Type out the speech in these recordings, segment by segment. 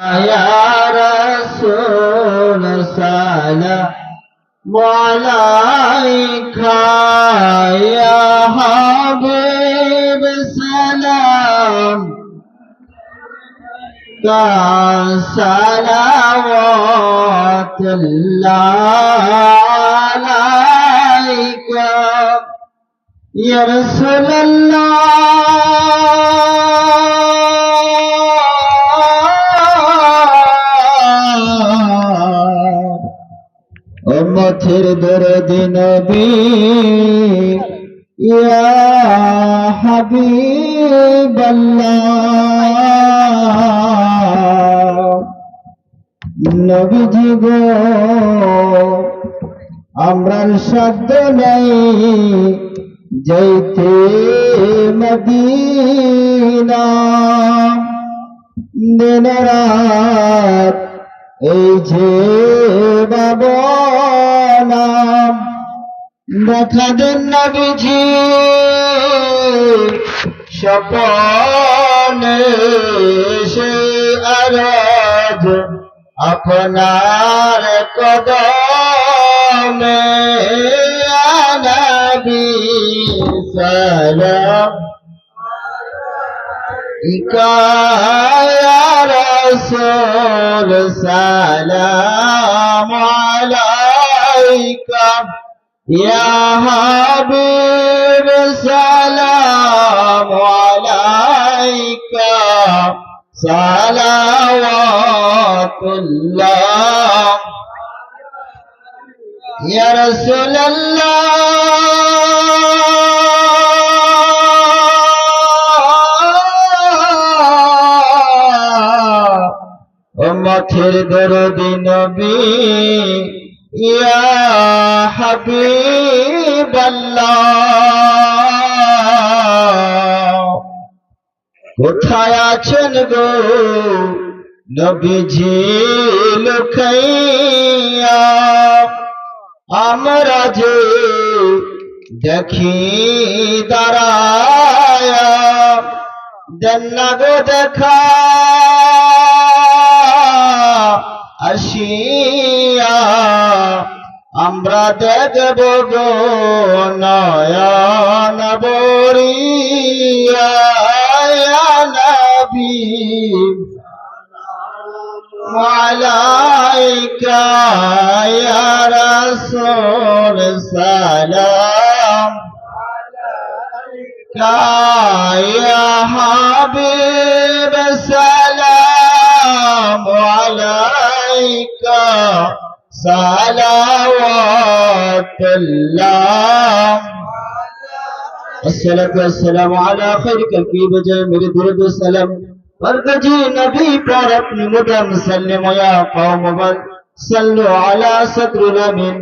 يا رسول سلام عليك يا حبيب سلام صلوات الله عليك يا رسول الله উম্মতের দরদ নবী। ইয়া হাবিবাল্লাহ। নবীজি গো আমরার শব্দ নাই যাইতে মদিনা। দিন রাত এই যে বাবনা দেখা দেন স্বপনে সে আরাজ আপনার কদমে নবী সালাম। يا রসুল সালাম আলাইকা ইয়া হাবিব সালাম আলাইকা সালাওয়াতুল্লাহ ইয়া রাসূলুল্লাহ উম্মতের দরদি নবী, ইয়া হাবিবাল্লাহ। কোথায় আছেন গো নবীজি লুকাইয়া? আমরা যে দেখি দাঁড়ায়া, দেন গো দেখা। কাঁদে দেব গো নয়ন বরিয়া নবী। মালাইকা রাসূল সালাম। আলাইকা হাবিব সালাম। صلوات الله الصلاة والسلام على خير كلكي بجاء میرے درود السلام برکجی نبی پر اپنی مدام سلم یا قوم من صلوا على صدر الامين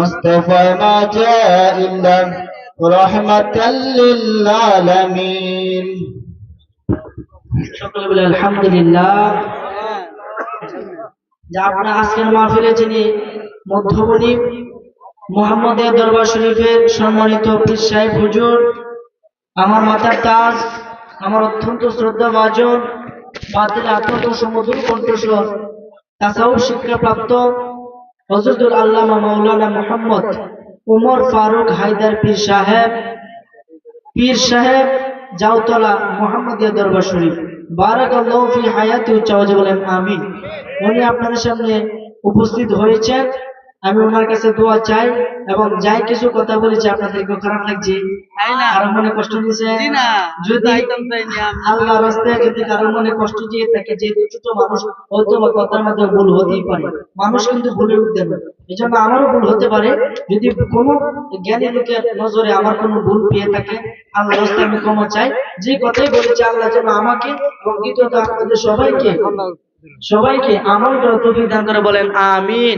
مصطفى ما جاء إلا رحمة للعالمين সকলে বলে আলহামদুলিল্লাহ যা আপনার আজকের মাহফিলে যিনি মধ্যমণি মোহাম্মদের দরবার শরীফের সম্মানিত পীর সাহেব হুজুর, আমার মাথার তাজ, আমার অত্যন্ত শ্রদ্ধা ভাজন বাতিলে অত্যন্ত সমুদ্র কণ্ঠস্বর তাসাউ শিক্ষাপ্রাপ্ত হজরতুল আল্লামা মাওলানা মোহাম্মদ উমর ফারুক হায়দার পীর সাহেব পীর সাহেব জাউতলা মোহাম্মদিয়া দরবার শরীফ। বারাক ফি হায়াতি উচ্চ আওয়াজে বলেন, আমিন। উনি আপনাদের সামনে উপস্থিত হয়েছেন। আমি ওনার কাছে দোয়া চাই এবং যাই কিছু কথা বলেছি আপনাদেরকে খারাপ লাগছে কারও মনে কষ্ট যদি আল্লাহ রাস্তায় যদি কারও মনে কষ্ট দিয়ে থাকে যেহেতু ছোট মানুষ হয়তো বা কথার মধ্যে ভুল হতেই পারে। মানুষ কিন্তু ভুলের উঠতে পারে। এই জন্য আমারও ভুল হতে পারে। যদি কোনো জ্ঞানী লোকের নজরে আমার কোনো ভুল পেয়ে থাকে আল্লাহ রাস্তায় আমি ক্ষমা চাই। যে কথাই বলেছি আল্লাহ যেন আমাকে এবং দ্বিতীয়ত আপনাদের সবাইকে সবাইকে আমল করার তৌফিক দান করে বলেন আমিন।